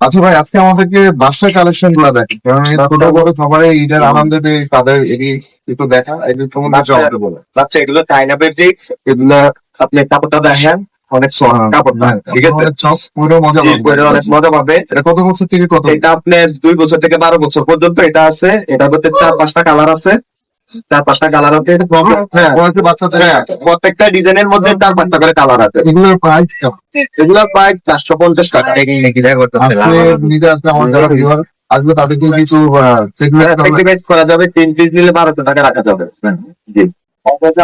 আচ্ছা ভাই আজকে আমাদেরকে বাসার কালেকশনগুলো দেখেন। কারণ ছোট বড় সবারই ঈদের আনন্দে তাদের এটি একটু দেখা এটি তোমাদের জবাব বলে আচ্ছা এগুলো চাইনা ফেব্রিক্স এগুলো আপনি কাপড়টা দেখেন অনেক সফট কাপড়টা ঠিক আছে? মজা পাবে। অনেক মজা পাবে। এটা কত বছর থেকে কত? এটা আপনার দুই বছর থেকে বারো বছর পর্যন্ত এটা আছে। এটার মধ্যে চার পাঁচটা কালার আছে। চার পাঁচটা কালার আছে এটা problem- হ্যাঁ বাচ্চাদের হ্যাঁ, প্রত্যেকটা ডিজাইনের মধ্যে চার পাঁচটা করে কালার আছে। এগুলোর প্রাইস কেমন এগুলো প্রায় চারশো পঞ্চাশ টাকা। নিজে আছে আমার যারা আসবে তাদেরকে কিছু করা যাবে তিন পিস নিলে বারোশো টাকা রাখা যাবে। জি।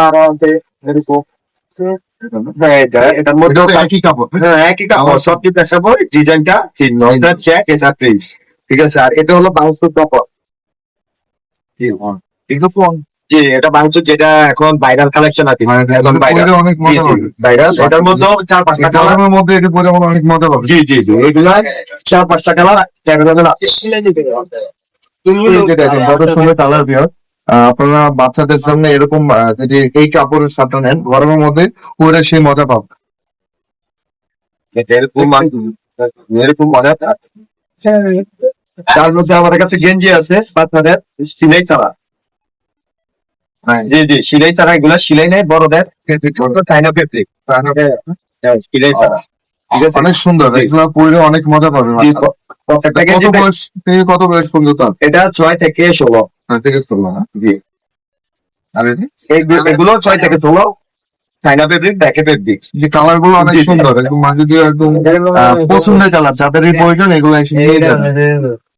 আরও আছে এরকম হ্যাঁ, এটার মধ্যে একই কাপড়। হ্যাঁ একই কাপড়। সব কি ডিজাইনটা চিহ্ন চেক এটা ঠিক আছে আর এটা হলো বাউন্সুর কাপড়। এগুলো এটা বাউন্সুর যেটা এখন ভাইরাল কালেকশন আছে এখন ভাইরাল অনেক মজা ভাইরাল এটার মধ্যেও চার পাঁচটা কালার গরমের মধ্যে এটি পরে আমার অনেক মজা পাবে। জি জি জি। এগুলা চার পাঁচটা কালার অ্যাভেলেবেল আছে দেখেন কত সুন্দর কালার বিয়ার আপনারা বাচ্চাদের সামনে এরকম যদি এই কাপড়ের সাথে নেন গরমের মধ্যে পরে সেই মজা পাবে। এটা এরকম এরকম মজা। তার মধ্যে আমাদের কাছে গেঞ্জি আছে বাচ্চাদের সিলাই ছাড়া জি জি সিলাই ছাড়া এগুলা সিলাই নেই বড়দের। ছোট চাইনা ফেব্রিক। সিলাই ছাড়া। অনেক সুন্দর এগুলো পরে অনেক মজা পাবে। প্রত্যেকটা কত বয়স থেকে কত বয়স পর্যন্ত এটা ছয় থেকে ষোলো। হ্যাঁ, থেকে ষোলো জি। এগুলো ছয় থেকে ষোলো। চাইনা ফেব্রিক ব্যাকে ফেব্রিক। যে কালারগুলো অনেক। সুন্দর একদম মাঝে দিয়ে একদম আহ, পছন্দের কালার যাদের প্রয়োজন এগুলো এসে নিয়ে যাবে